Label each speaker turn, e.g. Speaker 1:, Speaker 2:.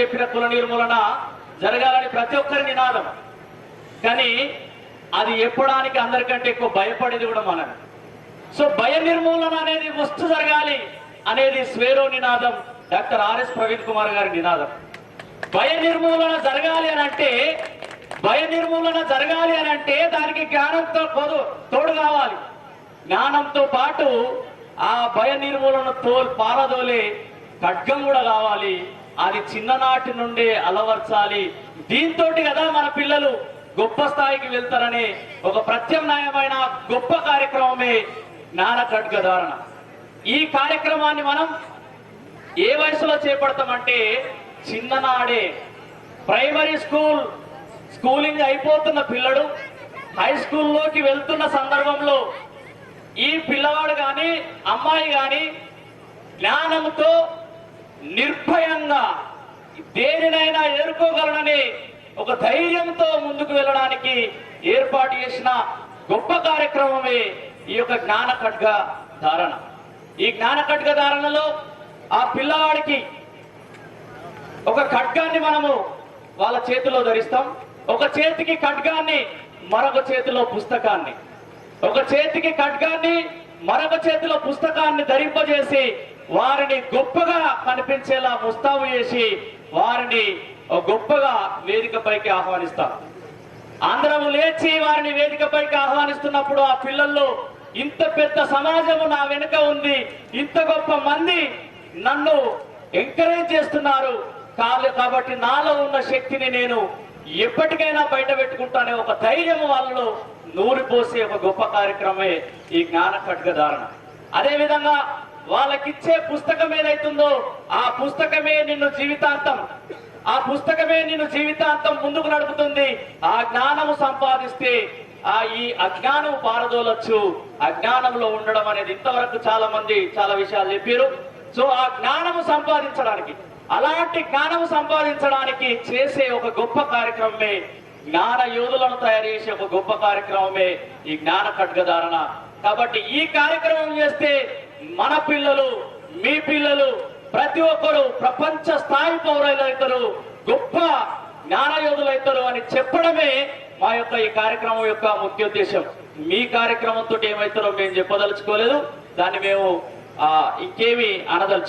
Speaker 1: చెప్పిన కుల నిర్మూలన జరగాలని ప్రతి ఒక్కరి నినాదం. కానీ అది ఎప్పడానికి అందరికంటే ఎక్కువ భయపడేది కూడా మనం సో భయ నిర్మూలన అనేది వస్తు జరగాలి అనేది స్వేరో నినాదం డాక్టర్ ఆర్ఎస్ ప్రవీణ్ కుమార్ గారి నినాదం. భయ నిర్మూలన జరగాలి అని అంటే భయ నిర్మూలన జరగాలి అని అంటే దానికి జ్ఞానంతో పోదు తోడు కావాలి. జ్ఞానంతో పాటు ఆ భయ నిర్మూలన తోల్ పారదోలే ఖడ్గం కూడా కావాలి. అది చిన్ననాటి నుండే అలవర్చాలి. దీంతో కదా మన పిల్లలు గొప్ప స్థాయికి వెళ్తారనే ఒక ప్రత్యామ్నాయమైన గొప్ప కార్యక్రమమే జ్ఞాన ఖడ్గ ధారణ. ఈ కార్యక్రమాన్ని మనం ఏ వయసులో చేపడతామంటే చిన్ననాడే. ప్రైమరీ స్కూల్ స్కూలింగ్ అయిపోతున్న పిల్లడు హై స్కూల్లోకి వెళ్తున్న సందర్భంలో ఈ పిల్లవాడు కానీ అమ్మాయి కానీ జ్ఞానంతో నిర్భయంగా దేనినైనా ఎదుర్కోగలనని ఒక ధైర్యంతో ముందుకు వెళ్ళడానికి ఏర్పాటు చేసిన గొప్ప కార్యక్రమమే ఈ యొక్క జ్ఞాన ఖడ్గ ధారణ. ఈ జ్ఞాన ఖడ్గ ధారణలో ఆ పిల్లవాడికి ఒక ఖడ్గాన్ని మనము వాళ్ళ చేతిలో ధరిస్తాం. ఒక చేతికి ఖడ్గాన్ని మరొక చేతిలో పుస్తకాన్ని. ఒక చేతికి ఖడ్గాన్ని మరొక చేతిలో పుస్తకాన్ని ధరింపజేసి వారిని గొప్పగా కనిపించేలా ముస్తాబు చేసి వారిని ఒక గొప్పగా వేదికపైకి ఆహ్వానిస్తాం అందరం లేచి వారిని వేదికపైకి ఆహ్వానిస్తున్నప్పుడు ఆ పిల్లల్లో ఇంత పెద్ద సమాజము నా వెనుక ఉంది ఇంత గొప్ప మంది నన్ను ఎంకరేజ్ చేస్తున్నారు. కాదు కాబట్టి నాలో ఉన్న శక్తిని నేను ఎప్పటికైనా బయట పెట్టుకుంటానే ఒక ధైర్యం వాళ్ళలో నూరిపోసే ఒక గొప్ప కార్యక్రమే ఈ జ్ఞాన ఖడ్గధారణ అదేవిధంగా వాళ్ళకిచ్చే పుస్తకం ఏదైతుందో ఆ పుస్తకమే నిన్ను జీవితాంతం ఆ పుస్తకమే నిన్ను జీవితాంతం ముందుకు నడుపుతుంది. ఆ జ్ఞానము సంపాదిస్తే ఆ ఈ అజ్ఞానం పారదోలొచ్చు. అజ్ఞానంలో ఉండడం అనేది ఇంతవరకు చాలా మంది చాలా విషయాలు చెప్పారు. సో ఆ జ్ఞానము సంపాదించడానికి అలాంటి జ్ఞానము సంపాదించడానికి చేసే ఒక గొప్ప కార్యక్రమమే జ్ఞాన యోధులను తయారు చేసే ఒక గొప్ప కార్యక్రమమే ఈ జ్ఞాన ఖడ్గధారణ. కాబట్టి ఈ కార్యక్రమం చేస్తే మన పిల్లలు మీ పిల్లలు ప్రతి ఒక్కరు ప్రపంచ స్థాయి పౌరులైతారు గొప్ప జ్ఞానయోధులైతారు అని చెప్పడమే మా యొక్క ఈ కార్యక్రమం యొక్క ముఖ్య ఉద్దేశం. మీ కార్యక్రమంతో ఏమవుతారో మేము చెప్పదలుచుకోలేదు. దాన్ని మేము ఇంకేమి అనదలుచు